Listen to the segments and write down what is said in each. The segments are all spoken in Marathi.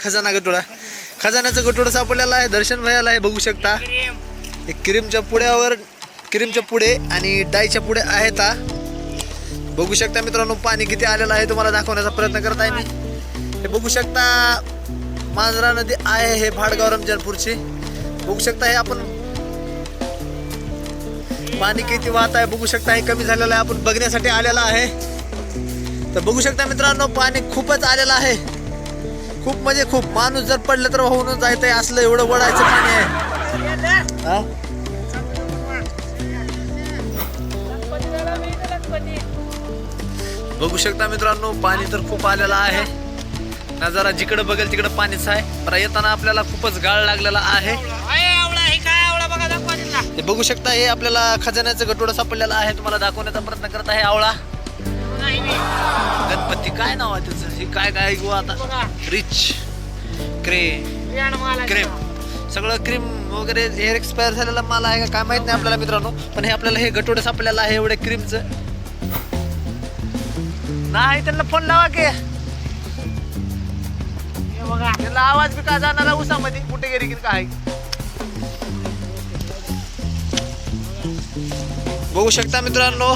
खजाना गटोडा खजानाचा गटोडा सापडलेला आहे दर्शन भयाला आहे बघू शकता. क्रीमच्या पुड्यावर क्रीमच्या पुढे आणि डाईच्या पुढे आहेत ता बघू शकता मित्रांनो पाणी किती आलेलं आहे तुम्हाला दाखवण्याचा प्रयत्न करत आहे मी. हे बघू शकता मांजरा नदी आहे हे भाडगाव रमजानपूरची. बघू शकता हे आपण. पाणी किती वाहत आहे बघू शकता हे कमी झालेलं आहे आपण बघण्यासाठी आलेलं आहे. तर बघू शकता मित्रांनो पाणी खूपच आलेलं आहे. खूप म्हणजे खूप. माणूस जर पडलं तर वाहून जायचंय असलं एवढं वडायचं पाणी आहे? बघू शकता मित्रांनो पाणी तर खूप आलेलं आहे. नजारा जिकडे बघेल तिकडे पाणीच आहे. पण येताना आपल्याला खूपच गाळ लागलेला आहे. बघू शकता हे आपल्याला खजान्याचं गटोडं सापडलेलं आहे. तुम्हाला दाखवण्याचा प्रयत्न करत आहे आवळा. गणपती काय नाव आहे त्याचं हे काय काय? ऐकू आता रिच. क्रे क्रीम. सगळं क्रीम वगैरे हेअर एक्सपायर झालेला माल आहे का? काय माहीत नाही आपल्याला मित्रांनो. पण हे आपल्याला हे गटोडं सापडलेलं आहे एवढे क्रीमचं. नाही त्यांना फोन लावा की. त्याला आवाज बी का जाणार उसामध्ये? कुठे गेली की काय? बघू शकता मित्रांनो.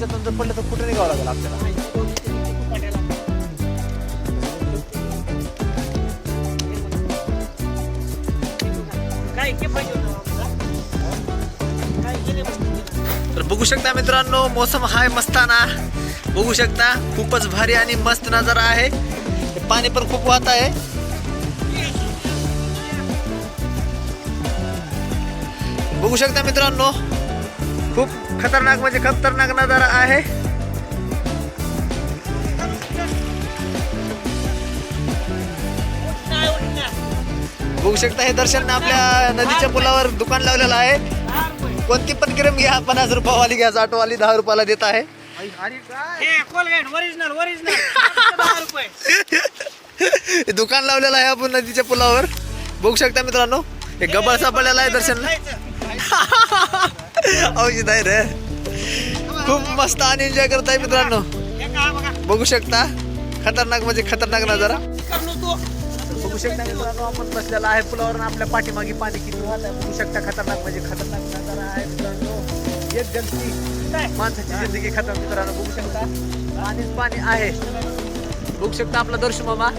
ह्याच्यातून जर पडलं तर कुठे निघावं लागेल आपल्याला? तर बघू शकता मित्रांनो मोसम हाय मस्ताना. बघू शकता खूपच भारी आणि मस्त नजारा आहे. पाणी पण खूप वाहत आहे. बघू शकता मित्रांनो खूप खतरनाक म्हणजे खतरनाक नजारा आहे. बघू शकता हे दर्शन आपल्या नदीच्या पुलावर दुकान लावलेलं आहे. कोणती पण क्रीम घ्या पन्नास रुपयावाली घ्या ऑटोवाली दहा रुपयाला देत आहे. हे दुकान लावलेलं आहे आपण नदीच्या पुलावर. बघू शकता मित्रांनो हे गबळ सापडलेला आहे दर्शनला औषध आहे रे. खूप मस्त आणि एन्जॉय करताय मित्रांनो. बघू शकता. खतरनाक म्हणजे खतरनाक नजारा. बघू शकता मित्रांनो आपण बसलेला आहे पुलावर आपल्या पाठीमागे पाणी किती वाहत आहे. बघू शकता खतरनाक म्हणजे खतरनाक नजारा आहे मित्रांनो. एक गलती माणसाची जिंदगी खतम मित्रांनो बघू शकता. पाणीच पाणी आहे. बघू शकता आपला दर्शू मामा.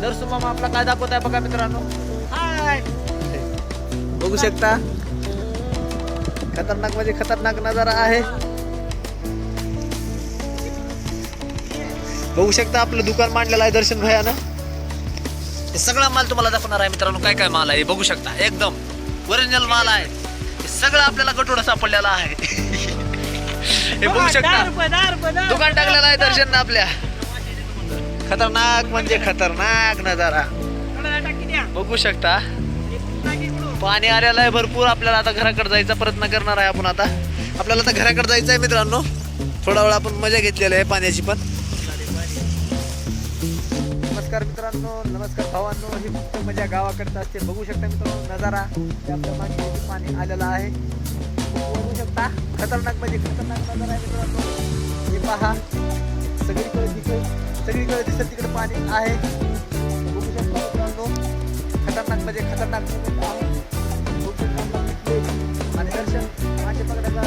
दर्शू मामा आपला काय दाखवत आहे बघा मित्रांनो. हाय! बघू शकता. खतरनाक म्हणजे खतरनाक नजारा आहे. बघू शकता आपलं दुकान मांडलेलं आहे दर्शन भयानं. हे सगळा माल तुम्हाला दाखवणार आहे मित्रांनो काय काय माल आहे हे बघू शकता. एकदम ओरिजिनल माल आहे. हे सगळं आपल्याला गटोडा सापडलेला आहे. हे बघू शकता. दुकान टाकलेलं आहे दर्शन आपल्या. खतरनाक म्हणजे खतरनाक नजारा. बघू शकता. पाणी आलेलं आहे भरपूर. आपल्याला आता घराकडे जायचा प्रयत्न करणार आहे आपण आता. आपल्याला आता घराकडे जायचं आहे मित्रांनो. थोडा वेळ आपण मजा घेतलेली आहे पाण्याची पण. नमस्कार मित्रांनो नमस्कार भावांनो. ही फक्त मजा गावाकडचं असते. बघू शकता मित्रांनो नजारा आपल्या मागे पाणी आलेलं आहे. बघू शकता खतरनाक म्हणजे खतरनाक नजारा आहे मित्रांनो. हे पहा सगळीकडे तिकडे सगळीकडे दिसत तिकडे पाणी आहे. खतरनाक म्हणजे खतरनाक आणि दर्शन मासे पकडायचा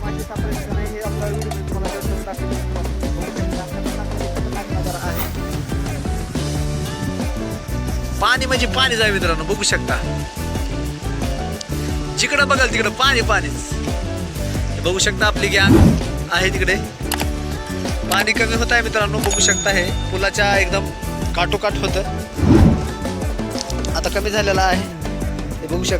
मासे नाही हे आपला व्हिडिओ तुम्हाला दर्शन दाखवतो. म्हणजे पाणी म्हणजे पाणीच आहे मित्रांनो बघू शकता. जिकडं बघाल तिकडं पाणी पाणीच बघू शकता आपली गॅंग आहे तिकडे. पाणी कमी होत आहे मित्रांनो बघू शकता हे. पुलाच्या एकदम काटोकाट होतं. आता कमी झालेलं आहे. हे बघू शकता.